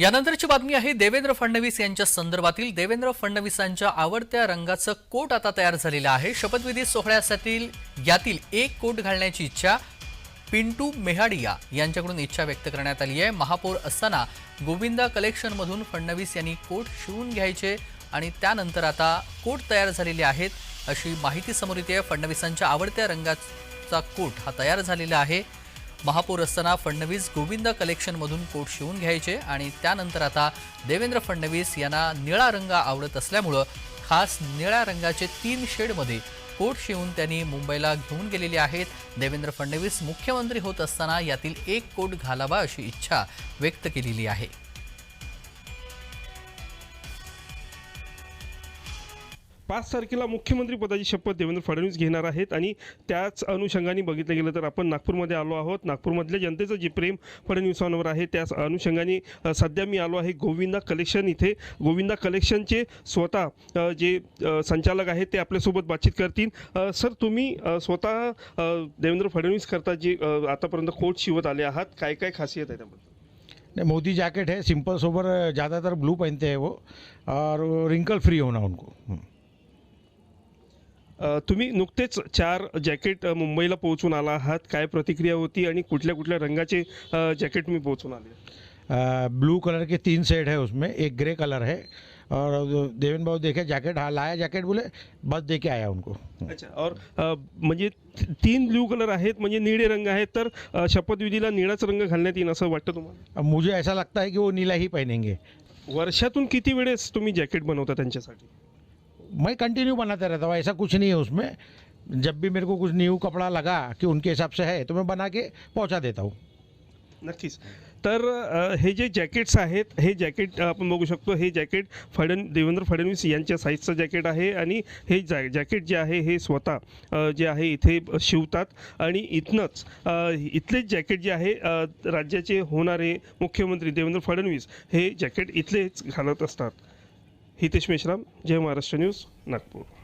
यानंतरची बातमी आहे देवेंद्र फडणवीस यांच्या संदर्भातील. देवेंद्र फडणवीसांच्या आवडत्या रंगाचं कोट आता तयार झालेलं आहे. शपथविधी सोहळ्यासाठी यातील एक कोट घालण्याची इच्छा पिंटू मेहाडिया यांच्याकडून इच्छा व्यक्त करण्यात आली आहे. महापौर असताना गोविंदा कलेक्शनमधून फडणवीस यांनी कोट शिवून घ्यायचे आणि त्यानंतर आता कोट तयार झालेले आहेत अशी माहिती समोर येते. फडणवीसांच्या आवडत्या रंगाचा कोट हा तयार झालेला आहे. महापौर असताना फडणवीस गोविंद कलेक्शनमधून कोट शिवून घ्यायचे आणि त्यानंतर आता देवेंद्र फडणवीस यांना निळा रंग आवडत असल्यामुळं खास निळ्या रंगाचे तीन शेडमध्ये कोट शिवून त्यांनी मुंबईला घेऊन गेलेले आहेत. देवेंद्र फडणवीस मुख्यमंत्री होत असताना यातील एक कोट घालावा अशी इच्छा व्यक्त केलेली आहे. पाच तारखेला मुख्यमंत्री पदाची शपथ देवेंद्र फडणवीस घेणार आहेत आणि त्याच अनुषंगाने बघितलं गेलं तर आपण नागपूरमध्ये आलो आहोत. नागपूरमधल्या जनतेचं जे प्रेम फडणवीसांवर आहे त्याच अनुषंगाने सध्या मी आलो आहे गोविंदा कलेक्शन इथे. गोविंदा कलेक्शनचे स्वतः जे संचालक आहेत ते आपल्यासोबत बातचीत करतील. सर तुम्ही स्वतः देवेंद्र फडणवीस करता जे आतापर्यंत कोट शिवत आले आहात काय काय खासियत आहे त्याबद्दल? नहीं मोदी जैकेट है सिंपल सोबर ज़्यादातर ब्लू पहनते हैं वो और रिंकल फ्री होना उनको. तुम्ही नुकतेच चार जॅकेट मुंबईला पोहोचून आला आहात. काय प्रतिक्रिया होती आणि कुठल्या कुठल्या रंगाचे जॅकेट मी पोहोचून आले? ब्लू कलर के तीन सेट है उसमें. एक ग्रे कलर है. और देवेंद्र बाबू देखे जैकेट हाँ लाया जैकेट बोले बस दे के आया उनको। अच्छा और म्हणजे तीन ब्ल्यू कलर आहेत म्हणजे निळे रंग आहेत तर शपथविधीला निळाच रंग घालण्यात येईल असं वाटतं तुम्हाला? मुझे ऐसा लगता है कि वो नीला ही पहनेंगे। वर्षातून किती वेळेस तुम्ही जॅकेट बनवता त्यांच्यासाठी? मैं कंटिन्यू बनाता रहता हूँ ऐसा कुछ नहीं है उसमें। जब भी मेरे को कुछ न्यू कपड़ा लगा कि उनके हिसाब से है तो मैं बना के पहुँचा देता हूँ। नक्कीच। तर अ, हे जे जॅकेट्स आहेत हे जॅकेट आपण बघू शकतो हे जॅकेट फडण देवेंद्र फडणवीस यांच्या साईजचं जॅकेट आहे आणि हे जॅ जॅकेट जे आहे हे स्वतः अ, जे आहे इथे शिवतात. आणि इथनंच अ, इथलेच जॅकेट जे आहे अ, राज्याचे होणारे मुख्यमंत्री देवेंद्र फडणवीस हे जॅकेट इथलेच घालत असतात. हितेश मेश्राम जय महाराष्ट्र न्यूज नागपूर.